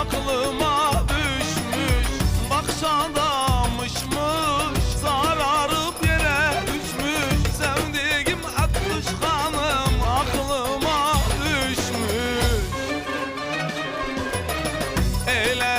aklıma düşmüş Bakşadamışmış sararıp yere düşmüş. Sevdiğim et kuşkanım aklıma düşmüş. Eyle